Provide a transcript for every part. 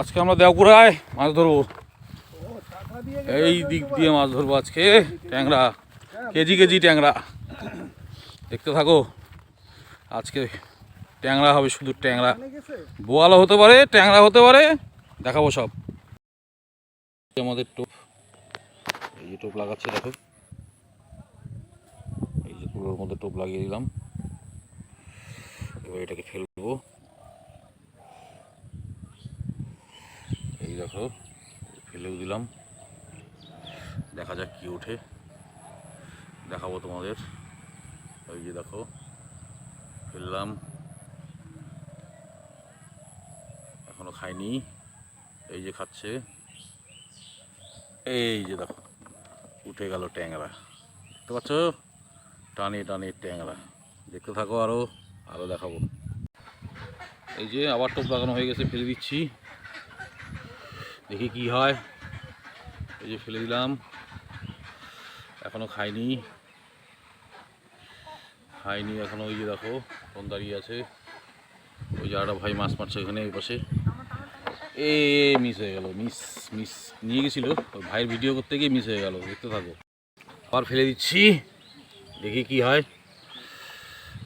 আজকে আমরা দেওপুরায় মাছ ধরবো। এই দিক দিয়ে মাছ ধরবো আজকে। ট্যাংরা, কেজি কেজি ট্যাংরা। দেখতে থাকো, আজকে ট্যাংরা হবে শুধু ট্যাংরা। বোয়ালও হতে পারে, ট্যাংরা হতে পারে, দেখাবো সব। আমাদের টোপ। এই যে টোপ লাগাচ্ছে, দেখো। এই যে কুলোর মধ্যে টোপ লাগিয়ে দিলাম। এবার এটাকে ফেলব। দেখো, ফেলেও দিলাম। দেখা যাক কি ওঠে। দেখাবো তোমাদের। ওই যে দেখো, ফেললাম। এখনও খাইনি। এই যে খাচ্ছে। এই যে দেখো, উঠে গেল ট্যাংরা। দেখতে পাচ্ছ? টানে টানে ট্যাংরা। দেখতে থাকো আরও আরও দেখাবো। এই যে আবার টোপ লাগানো হয়ে গেছে, ফেলে দিচ্ছি। দেখি কি হয়। এই যে ফেলে দিলাম। এখনও খাইনি। খাইনি এখনও ওই যে দেখো কোন দাঁড়িয়ে আছে। ওই যে ভাই মাছ মারছে এখানে, এই পাশে। এ মিস হয়ে গেল মিস মিস নিয়ে গেছিল ভাইয়ের ভিডিও করতে গিয়ে মিস হয়ে গেল, দেখতে থাকো। আবার ফেলে দিচ্ছি, দেখি কি হয়।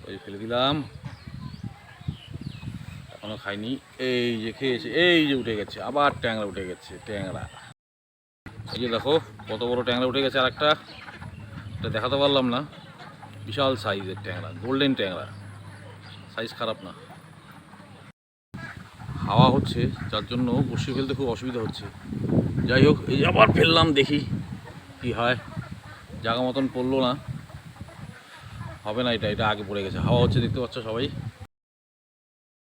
ওই ফেলে দিলাম। এখনও খাইনি। এই যে খেয়েছে, এই যে উঠে গেছে, আবার ট্যাংরা উঠে গেছে, ট্যাংরা। এই যে দেখো, কত বড় ট্যাংরা উঠে গেছে আর একটা এটা দেখাতে পারলাম না। বিশাল সাইজের ট্যাংরা, গোল্ডেন ট্যাংরা। সাইজ খারাপ না। হাওয়া হচ্ছে, যার জন্য বসে ফেলতে খুব অসুবিধা হচ্ছে। যাই হোক, এই আবার ফেললাম, দেখি কি হয়। জায়গা মতন পড়ল না। হবে না এটা এটা আগে পড়ে গেছে। হাওয়া হচ্ছে, দেখতে পাচ্ছ সবাই।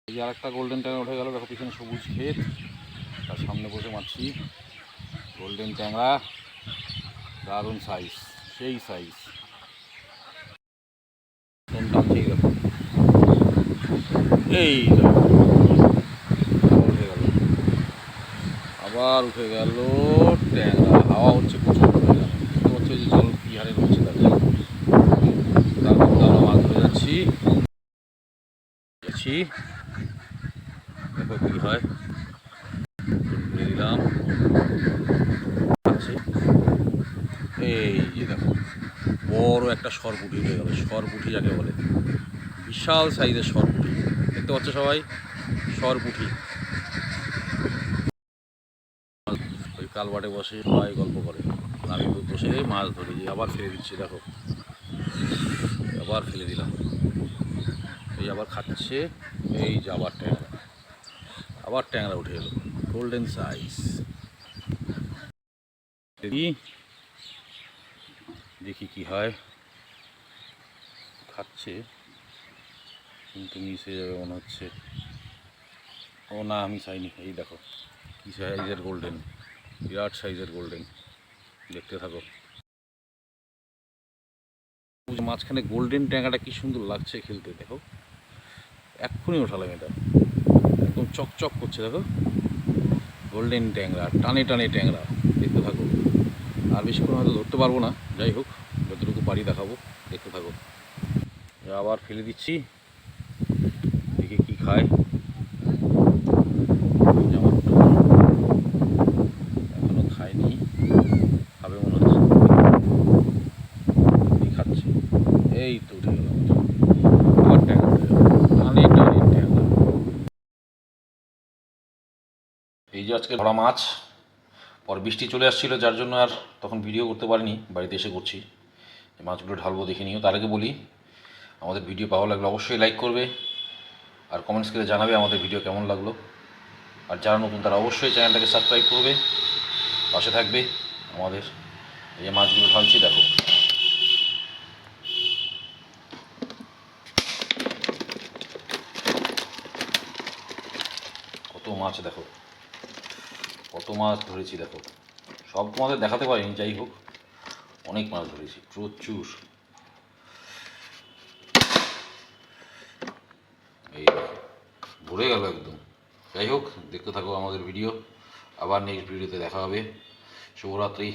এই যে আরেকটা গোল্ডেন ট্যাংরা উঠে গেল। দেখো পিছনে সবুজ ক্ষেত। তার সামনে বসে মারছি। গোল্ডেন ট্যাংরা দারুণ সাইজ সেই সাইজ এই উঠে গেল। আবার উঠে গেল ট্যাংরা হাওয়া হচ্ছে প্রচুর উঠে গেল। পাচ্ছ যে জল কি হারে হচ্ছে তাদের তার মাছ ধরে যাচ্ছি। যাচ্ছি দেখো কি হয়। ঘুরে দিলাম এই যে দেখো, বড় একটা সরপুটি উঠে গেল। সরপুটি যাকে বলে। বিশাল সাইজের সরপুটি। দেখতে পাচ্ছ সবাই? সরপুটি। ওই কালবাটে বসে সবাই গল্প করে। আমি বসে মাছ ধরে ধরি আবার ফেলে দিচ্ছি, দেখো। আবার ফেলে দিলাম। এই আবার খাচ্ছে। এই যে আবার ট্যাংরা উঠে এলো। গোল্ডেন সাইজ দেখি। কি হয়। খাচ্ছে। কিন্তু মিশে যাবে মনে হচ্ছে। ও না, আমি চাইনি। এই দেখো, কি সাইজের গোল্ডেন বিরাট সাইজের গোল্ডেন দেখতে থাকো। মাঝখানে গোল্ডেন ট্যাঙ্গাটা কি সুন্দর লাগছে খেলতে, দেখো। এক্ষুনি ওঠালাম এটা। চকচক করছে, দেখো। গোল্ডেন ট্যাংরা, টানে টানে ট্যাংরা, দেখতে থাকো। আর বেশিক্ষণ হয়তো ধরতে পারব না, যাই হোক, যতটুকু পারি দেখাবো, দেখতে থাকো। আবার ফেলে দিচ্ছি, দেখে কি খায় এই যে আমার টোন। এখনও খায়নি খাবে মনে হচ্ছে এই খাচ্ছে এই তো উঠে গেল আবার ট্যাংরা উঠে গেল টানে টানে ট্যাংরা এই যে আজকে ধরা মাছ, পর বৃষ্টি চলে আসছিল, যার জন্য আর তখন ভিডিও করতে পারিনি, বাড়িতে এসে করছি। মাছগুলো ঢালবো, দেখে নিও। তার আগে বলি, আমাদের ভিডিও ভালো লাগলে অবশ্যই লাইক করবে, আর কমেন্টস করে জানাবে আমাদের ভিডিও কেমন লাগল। আর যারা নতুন, তারা অবশ্যই চ্যানেলটাকে সাবস্ক্রাইব করবে, পাশে থাকবে আমাদের। এই মাছগুলো ঢালছি, দেখো। কত মাছ, দেখো। কত মাছ ধরেছি দেখো। সব তোমাদের দেখাতে পারিনি, যাই হোক। অনেক মাছ ধরেছি, প্রচুর। এই ভরে গেল একদম। যাই হোক, দেখতে থাকো আমাদের ভিডিও আবার নেক্সট ভিডিওতে দেখা হবে। শুভরাত্রি।